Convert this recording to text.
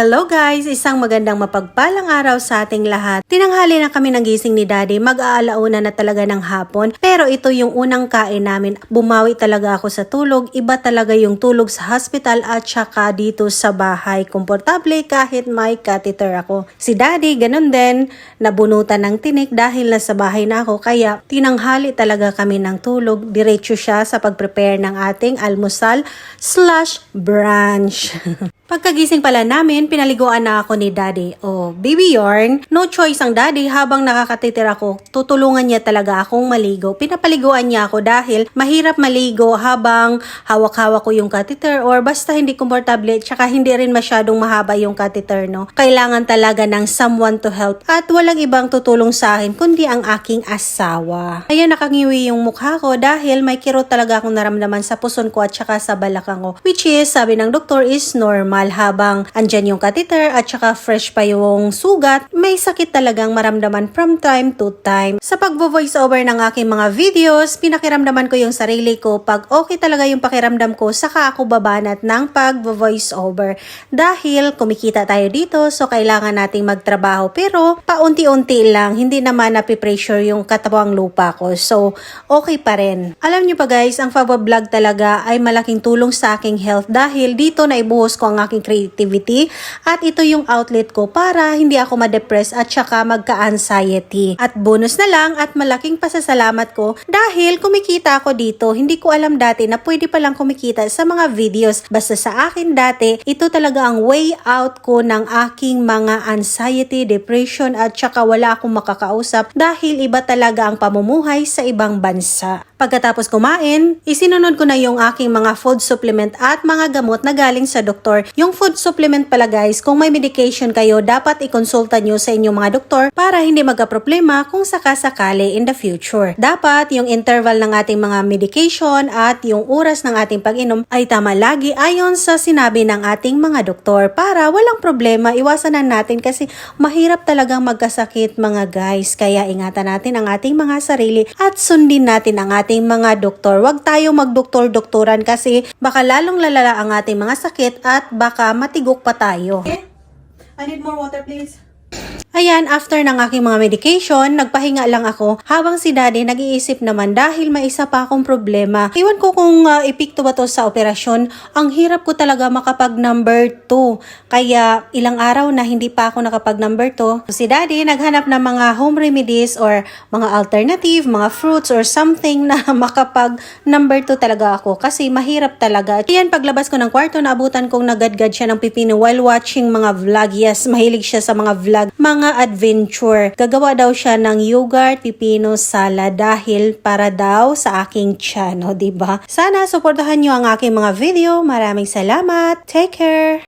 Hello guys! Isang magandang mapagpalang araw sa ating lahat. Tinanghali na kami ng gising ni Daddy, mag-aalauna na talaga ng hapon. Pero ito yung unang kain namin. Bumawi talaga ako sa tulog. Iba talaga yung tulog sa hospital at saka dito sa bahay. Komportable kahit may catheter ako. Si Daddy, ganun din. Nabunutan ng tinik dahil nasa bahay na ako. Kaya tinanghali talaga kami ng tulog. Diretso siya sa pag-prepare ng ating almusal slash brunch. Pagkagising pala namin, pinaliguan na ako ni daddy. Oh, baby yarn, no choice ang daddy habang nakakatitir ako. Tutulungan niya talaga akong maligo. Pinapaliguan niya ako dahil mahirap maligo habang hawak-hawak ko yung catheter or basta hindi komportable tsaka hindi rin masyadong mahaba yung catheter, no? Kailangan talaga ng someone to help at walang ibang tutulong sa akin kundi ang aking asawa. Kaya nakangiwi yung mukha ko dahil may kirot talaga akong naramdaman sa puson ko at saka sa balakang ko. Which is, sabi ng doktor, is normal habang andyan yung catheter at saka fresh pa yung sugat, may sakit talagang maramdaman from time to time. Sa pagvo-voice over ng aking mga videos, pinakiramdaman ko yung sarili ko pag okay talaga yung pakiramdam ko, saka ako babanat ng pag-voice over. Dahil kumikita tayo dito, so kailangan nating magtrabaho. Pero paunti-unti lang, hindi naman napipressure yung katawang lupa ko. So, okay pa rin. Alam nyo pa guys, ang pag-vlog talaga ay malaking tulong sa aking health dahil dito na ibuhos ko ang creativity at ito yung outlet ko para hindi ako ma-depress at saka magka-anxiety. At bonus na lang at malaking pasasalamat ko dahil kumikita ako dito. Hindi ko alam dati na pwede palang kumikita sa mga videos. Basta sa akin dati, ito talaga ang way out ko ng aking mga anxiety, depression at saka wala akong makakausap dahil iba talaga ang pamumuhay sa ibang bansa. Pagkatapos kumain, isinunod ko na yung aking mga food supplement at mga gamot na galing sa doktor. Yung food supplement pala guys, kung may medication kayo, dapat ikonsulta nyo sa inyong mga doktor para hindi magka-problema kung sakasakali in the future. Dapat yung interval ng ating mga medication at yung oras ng ating pag-inom ay tama lagi ayon sa sinabi ng ating mga doktor para walang problema, iwasan na natin kasi mahirap talagang magkasakit mga guys. Kaya ingatan natin ang ating mga sarili at sundin natin ang ating mga doktor. Huwag tayong magdoktor-doktoran kasi baka lalong lalala ang ating mga sakit at baka matigok pa tayo. I need more water please. Ayan, after ng aking mga medication, nagpahinga lang ako habang si daddy nag-iisip naman dahil may isa pa akong problema. Iwan ko kung uh, ipikto ba to sa operasyon. Ang hirap ko talaga makapag number 2. Kaya ilang araw na hindi pa ako nakapag number 2. Si daddy naghanap ng mga home remedies or mga alternative, mga fruits or something na makapag number 2 talaga ako kasi mahirap talaga. Ayan, paglabas ko ng kwarto, naabutan kong nagadgad siya ng pipino while watching mga vlog. Yes, mahilig siya sa mga vlog. Mga adventure. Gagawa daw siya ng yogurt pipino salad dahil para daw sa aking channel, 'di ba? Sana suportahan niyo ang aking mga video. Maraming salamat. Take care.